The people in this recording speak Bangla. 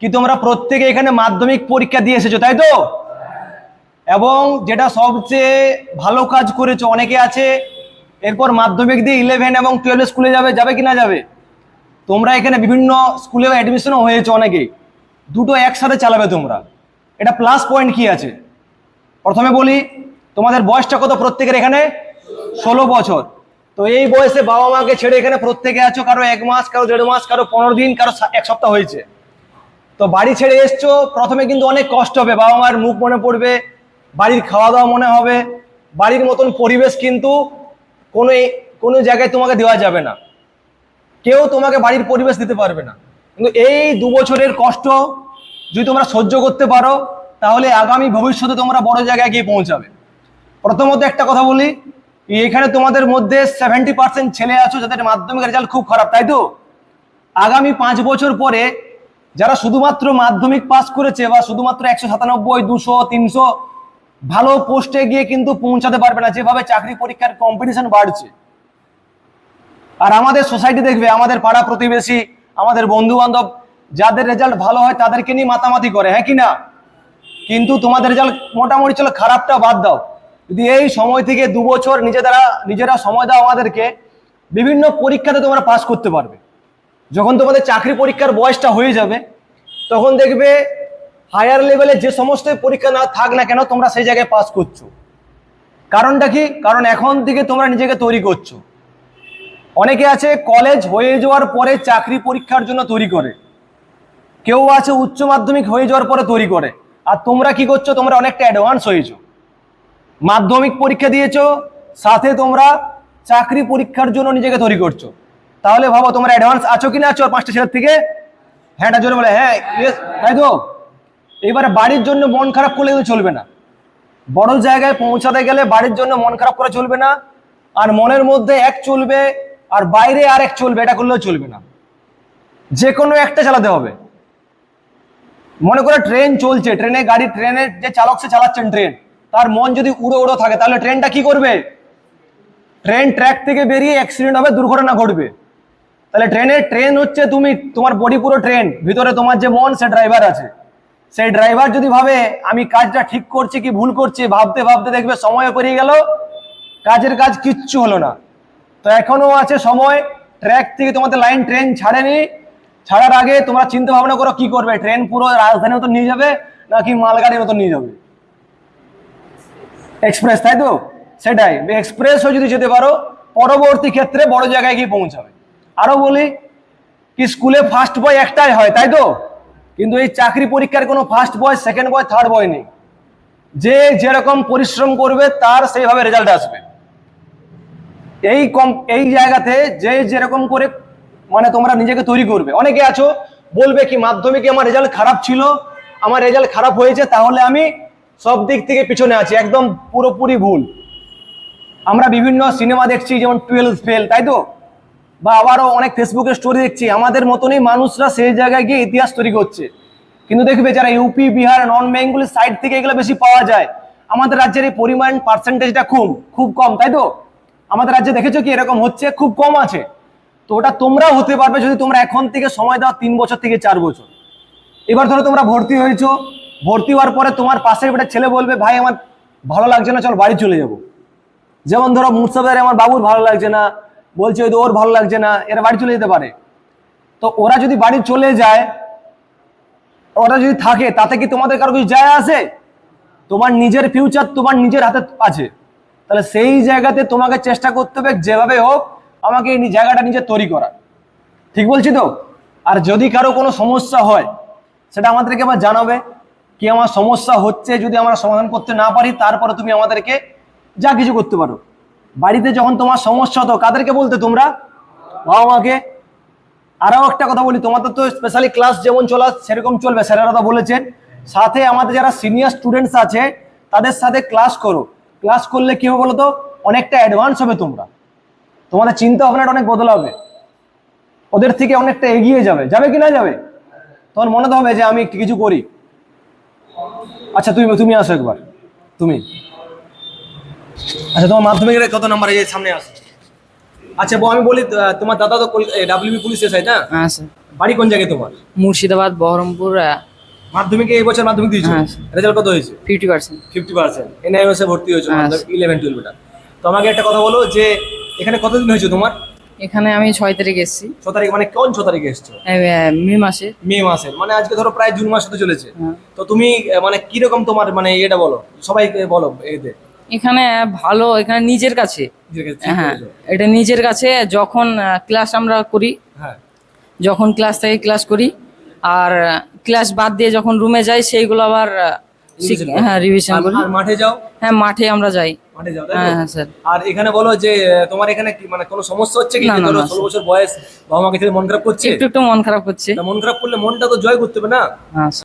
কি তোমরা প্রত্যেকে এখানে মাধ্যমিক পরীক্ষা দিয়ে এসেছ, তাই তো? এবং যেটা সবচেয়ে ভালো কাজ করেছ, অনেকে আছে, এরপর মাধ্যমিক দিয়ে ইলেভেন এবং টুয়েলভ স্কুলে যাবে যাবে কি না যাবে? তোমরা এখানে বিভিন্ন স্কুলে অ্যাডমিশনও হয়েছে অনেকেই দুটো একসাথে চালাবে তোমরা। এটা প্লাস পয়েন্ট কি আছে? প্রথমে বলি, তোমাদের বয়সটা কত প্রত্যেকের এখানে? ষোলো বছর। তো এই বয়সে বাবা মাকে ছেড়ে এখানে প্রত্যেকে আছো, কারও এক মাস, কারও দেড় মাস, কারও পনেরো দিন, কারও এক সপ্তাহ হয়েছে। তো বাড়ি ছেড়ে এসছো, প্রথমে কিন্তু অনেক কষ্ট হবে, বাবা মার মুখ মনে পড়বে, বাড়ির খাওয়া দাওয়া মনে হবে, বাড়ির মতন পরিবেশ কিন্তু কোনো কোনো জায়গায় তোমাকে দেওয়া যাবে না। কেউ তোমাকে বাড়ির পরিবেশ দিতে পারবে না। কিন্তু এই দু বছরের কষ্ট যদি তোমরা সহ্য করতে পারো, তাহলে আগামী ভবিষ্যতে তোমরা বড় জায়গায় গিয়ে পৌঁছাবে। প্রথমত একটা কথা বলি, এখানে তোমাদের মধ্যে সেভেন্টি পার্সেন্ট ছেলে আছো, যাদের মাধ্যমিক রেজাল্ট খুব খারাপ, তাই তো? আগামী পাঁচ বছর পরে যারা শুধুমাত্র মাধ্যমিক পাস করেছে বা শুধুমাত্র একশো সাতানব্বই, দুশো, তিনশো, ভালো পোস্টে গিয়ে কিন্তু পৌঁছাতে পারবে না, যেভাবে চাকরি পরীক্ষার কম্পিটিশন বাড়ছে। আর আমাদের সোসাইটি দেখবে, আমাদের পাড়া প্রতিবেশী, আমাদের বন্ধু বান্ধব যাদের রেজাল্ট ভালো হয় তাদেরকে নিয়ে মাতামাতি করে হ্যাঁ কি না? কিন্তু তোমাদের রেজাল্ট মোটামুটি চলো খারাপটা বাদ দাও। যদি এই সময় থেকে দু বছর নিজেরা নিজেরা সময় দাও আমাদেরকে, বিভিন্ন পরীক্ষাতে তোমরা পাস করতে পারবে। যখন তোমাদের চাকরি পরীক্ষার বয়সটা হয়ে যাবে, তখন দেখবে হায়ার লেভেলে যে সমস্ত পরীক্ষা না থাক না কেন তোমরা সেই জায়গায় পাস করছ। কারণটা কি? কারণ এখন থেকে তোমরা নিজেকে তৈরি করছ। অনেকে আছে কলেজ হয়ে যাওয়ার পরে চাকরি পরীক্ষার জন্য তৈরি করে। কেউ আছে উচ্চ মাধ্যমিক হয়ে যাওয়ার পরে তৈরি করে। আর তোমরা কি করছ? তোমরা অনেকটা অ্যাডভান্স হয়েছো। মাধ্যমিক পরীক্ষা দিয়েছ, সাথে তোমরা চাকরি পরীক্ষার জন্য নিজেকে তৈরি করছ। তাহলে ভাবো তোমরা অ্যাডভান্স আছো কি না আছো পাঁচটা ছেলের থেকে? হ্যাঁটা জোরে বলে হ্যাঁ তাই তো? এবারে বাড়ির জন্য মন খারাপ করলে কিন্তু চলবে না। বড় জায়গায় পৌঁছাতে গেলে বাড়ির জন্য মন খারাপ করা চলবে না, আর মনের মধ্যে এক চলবে, আর বাইরে আর এক চলবে, এটা করলেও চলবে না। যে কোনো একটা চালাতে হবে। মনে করে ট্রেন চলছে, ট্রেনে গাড়ি ট্রেনের যে চালক সে চালাচ্ছেন ট্রেন, তার মন যদি উড়ো উড়ো থাকে, তাহলে ট্রেনটা কি করবে? ট্রেন ট্র্যাক থেকে বেরিয়ে অ্যাক্সিডেন্ট হবে, দুর্ঘটনা ঘটবে। তাহলে ট্রেনের ট্রেন হচ্ছে তুমি, তোমার বডি পুরো ট্রেন ভিতরে তোমার যে মন, সে ড্রাইভার আছে। সেই ড্রাইভার যদি ভাবে, আমি কাজটা ঠিক করছি কি ভুল করছি? ভাবতে ভাবতে দেখবে সময় পেরিয়ে গেল, কাজের কাজ কিচ্ছু হলো না। তো এখনও আছে সময় ট্র্যাক থেকে তোমাদের লাইন ট্রেন ছাড়েনি। ছাড়ার আগে তোমরা চিন্তা ভাবনা করো, কি করবে? ট্রেন পুরো রাজধানীর মতো নিয়ে যাবে, নাকি মালগাড়ির মতো নিয়ে যাবে? এক্সপ্রেস তাই তো? সেটাই এক্সপ্রেস হয়ে যদি যেতে পারো, পরবর্তী ক্ষেত্রে বড় জায়গায় গিয়ে পৌঁছাবে। আরও বলি কি স্কুলে ফার্স্ট বয় একটাই হয়, তাই তো? কিন্তু এই চাকরি পরীক্ষার কোনো first boy second boy third boy নেই। যে যেরকম পরিশ্রম করবে, তার সেইভাবে রেজাল্ট আসবে। এই কম এই জায়গাতে যে যেরকম করে মানে তোমরা নিজেকে তৈরি করবে। অনেকে আছো, বলবে কি, মাধ্যমিকে আমার রেজাল্ট খারাপ ছিল, আমার রেজাল্ট খারাপ হয়েছে, তাহলে আমি সব দিক থেকে পিছনে আছি, একদম পুরোপুরি ভুল। আমরা বিভিন্ন সিনেমা দেখছি, যেমন টুয়েলভ ফেল তাই তো? বা আবারও অনেক ফেসবুকে স্টোরি দেখছি, আমাদের মতনই মানুষরা সেই জায়গায় গিয়ে ইতিহাস তৈরি করছে। কিন্তু দেখবে যারা UP Bihar non Bengali side থেকে এগুলো বেশি পাওয়া যায়, আমাদের রাজ্যের এই পরিমাণ পার্সেন্টেজটা খুব খুব কম, তাই তো? আমাদের রাজ্যে দেখেছ কি এরকম হচ্ছে? খুব কম আছে। তো ওটা তোমরাও হতে পারবে যদি তোমরা এখন থেকে সময় দাও তিন বছর থেকে চার বছর। এবার ধরো তোমরা ভর্তি হয়েছো, ভর্তি হওয়ার পরে তোমার পাশের একটা ছেলে বলবে, ভাই, আমার ভালো লাগছে না, চল বাড়ি চলে যাব। যেমন ধরো মুর্শিদাবাদে আমার বাবুর ভালো লাগছে না বলছে ওই তো ওর ভালো লাগছে না, এরা বাড়ি চলে যেতে পারে। তো ওরা যদি বাড়ি চলে যায়, ওরা যদি থাকে, তাতে কি তোমাদের কারও কিছু যায় আসে তোমার নিজের ফিউচার তোমার নিজের হাতে আছে। তাহলে সেই জায়গাতে তোমাকে চেষ্টা করতে হবে, যেভাবে হোক, আমাকে এই জায়গাটা নিজে তৈরি করা ঠিক বলছি তো? আর যদি কারও কোনো সমস্যা হয়, সেটা আমাদেরকে আবার জানাবে। কি আমার সমস্যা হচ্ছে যদি আমরা সমাধান করতে না পারি, তারপরে তুমি আমাদেরকে যা কিছু করতে পারো। বাড়িতে যখন তোমার সমস্যা হতো, কাদেরকে বলতে তোমরা? বাবা মাকে আরও একটা কথা বলি, তোমাদের তো স্পেশালি ক্লাস যেমন চলা সেরকম চলবে, স্যারেরা তো বলেছেন। সাথে আমাদের যারা সিনিয়র স্টুডেন্টস আছে, তাদের সাথে ক্লাস করো। ক্লাস করলে কি হবে বলো তো অনেকটা অ্যাডভান্স হবে তোমরা। তোমাদের চিন্তা ভাবনাটা অনেক বদল হবে। ওদের থেকে অনেকটা এগিয়ে যাবে। যাবে কি না যাবে? তোমার মনে তো হবে যে আমি একটু কিছু করি। আচ্ছা তুমি তুমি আসো একবার। তুমি। আচ্ছা তোমার মাধ্যমিকের কত নাম্বার এই সামনে আসো আচ্ছা আমি বলি তোমার দাদা তো ডাব্লিউবি পুলিশ এসআই না? হ্যাঁ স্যার বাড়ি কোন জায়গায় তোমার? মুর্শিদাবাদ বহরমপুর মাধ্যমিকে এই বছর মাধ্যমিক দিয়েছ? হ্যাঁ। রেজাল্ট কত হয়েছে? Fifty percent fifty percent NISA ভর্তি হয়েছো হ্যাঁ। ইলেভেন টুয়েলভটা তো আমাকে একটা কথা বলো যে এখানে কতদিন হয়েছে তোমার? এখানে আমি ছয় তারিখে এসেছি। ছ তারিখ মানে কোন ছ তারিখে এসছো? মে মাসে। মে মাসে। মানে আজকে ধরো প্রায় জুন মাস হতে চলেছে। হ্যাঁ। তো তুমি মানে কীরকম তোমার মানে এটা বলো সবাইকে বলো এতে এখানে ভালো এখানে নিজের কাছে। হ্যাঁ এটা নিজের কাছে যখন ক্লাস আমরা করি হ্যাঁ। যখন ক্লাস থেকে ক্লাস করি আর ক্লাস বাদ দিয়ে যখন রুমে যাই সেইগুলো আবার। হ্যাঁ রিভিশন আর- করি। মাঠে যাও? হ্যাঁ মাঠে আমরা যাই। মাঠে যাও হ্যাঁ স্যার। আর এখানে বলো যে তোমার এখানে কি মানে কোনো সমস্যা হচ্ছে কি? না, ধরো ষোলো বছর বয়স বাবা মাকে ছেড়ে মন খারাপ করছে? একটু একটু মন খারাপ করছে। মন খারাপ করলে মনটা তো জয় করতে হবে না? হ্যাঁ